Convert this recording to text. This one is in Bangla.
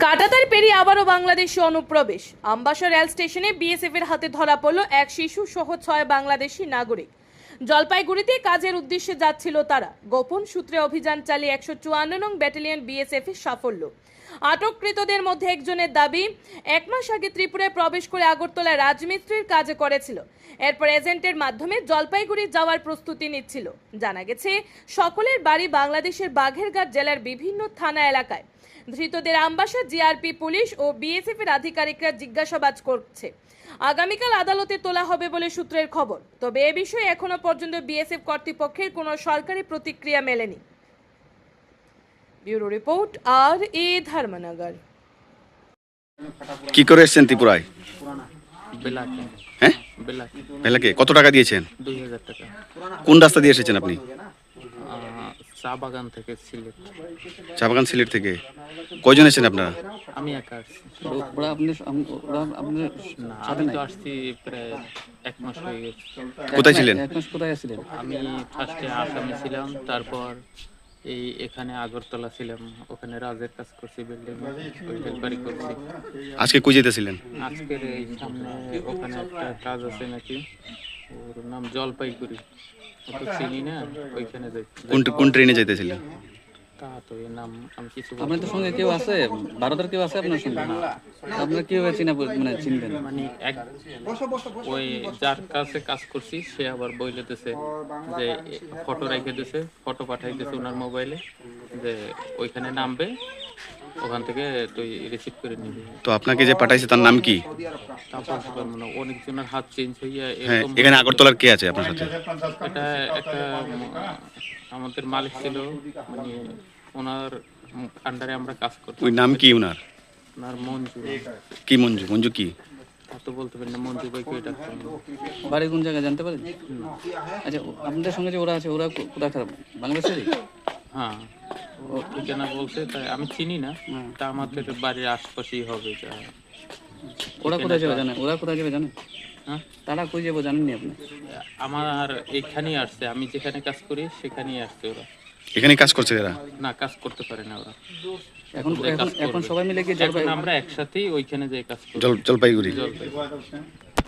কাটাতার পেরিয়ে আবারও বাংলাদেশে অনুপ্রবেশ। আমবাসা রেল স্টেশনে বিএসএফ এর হাতে ধরা পড়ল এক শিশু সহ ছয় বাংলাদেশি নাগরিক। জলপাইগুড়িতে কাজের উদ্দেশ্যে যাচ্ছিল তারা। গোপন সূত্রে অভিযান চালিয়ে একশো চুয়ান্ন নং ব্যাটালিয়ন বিএসএফ এর সাফল্য। আটককৃতদের মধ্যে একজনের দাবি, এক মাস আগে ত্রিপুরায় প্রবেশ করে আগরতলা রাজমিস্ত্রির কাজে করেছিল। এরপর এজেন্টের মাধ্যমে জলপাইগুড়ি যাওয়ার প্রস্তুতি নিচ্ছিল। জানা গেছে, সকলের বাড়ি বাংলাদেশের বাঘেরঘাট জেলার বিভিন্ন থানা এলাকায়। ধৃতদের আমবাসা জিআরপি পুলিশ ও বিএসএফ এর আধিকারিকরা জিজ্ঞাসাবাদ করছে। আগামীকাল আদালতে তোলা হবে বলে সূত্রের খবর। তবে এ বিষয়ে এখনও পর্যন্ত বিএসএফ কর্তৃপক্ষের কোনো সরকারি প্রতিক্রিয়া মেলেনি। ব্যুরো রিপোর্ট আর এ ধর্মনগর। কি করে এসছেন ত্রিপুরায়? বেলাকে হ্যাঁ বেলাকে বেলাকে কত টাকা দিয়েছেন? কোন রাস্তা দিয়ে এসেছেন আপনি? চা বাগান থেকে সিলেট। চা বাগান সিলেট থেকে? কয়জন এসেছেন আপনারা? আমি একা আসছি ওরা আপনি ওরা আপনি না আমি তো আসছি প্রায় এক মাস হয়ে গেছে। কোথায় ছিলেন? এক মাস কোথায় ছিলেন আমি ফার্স্টে আসামে ছিলাম তারপর এই এখানে আগরতলা ছিলাম। ওখানে রাজের কাজ করছি বিল্ডিং হেল্পারি করছি। আজকে কই যেতেছিলেন? আজকের এই সামনে ওখানে একটা কাজ আছে নাকি ওর নাম জলপাইগুড়ি। চিনি না ওইখানে কোন কোন ট্রেনে আপনার তো সঙ্গে কেউ আছে? ভারতের কেউ আছে আপনার সঙ্গে? আপনার কীভাবে চিনা মানে চিনবেন মানে এক ওই যার কাছে কাজ করছি সে আবার বইলেতেছে যে ফটো রেখে দিছে ফটো পাঠাই দিছে ওনার মোবাইলে যে ওইখানে নামবে। ওখান থেকে তুই রিসিভ করে নিবি। তো আপনাকে যে পাঠাইছে তার নাম কি? তারপর মানে অনেকজনের হাত চেঞ্জ হইয়া হ্যাঁ এরকম এখানে আগরতলার কে আছে আপনার সাথে? এটা একটা আমাদের মালিক ছিল মানে ওনার আন্ডারে আমরা কাজ করতাম। ওই নাম কি ওনার? ওনার মঞ্জু। কি মঞ্জু? মঞ্জু কি? তা তো বলতে পারি না মঞ্জু ভাইকে ডাকতাম বাড়ি কোন জায়গায় জানতে পারেন? আচ্ছা ও- আপনাদের সঙ্গে যে ওরা আছে ওরা কো- বাংলাদেশেরই? হ্যাঁ। ও ঠিকানা বলছে তাই আমি চিনি না। তা আমাদের বাড়ির আশপাশেই হবে যা। ওরা কোথায় যাবে জানেন? ওরা কোথায় যাবে জানেন? হ্যাঁ? তারা কই যাব জানেননি আপনি? আমার এখানেই আসছে আমি যেখানে কাজ করি সেখানেই আসছে ওরা। এখানে কাজ করছে এরা? না কাজ করতে পারে না ওরা। এখন এখন। সবাই মিলে কি আমরা একসাথেই ওইখানে যে কাজ করি। জলপাইগুড়ি। জলপাইগুড়ি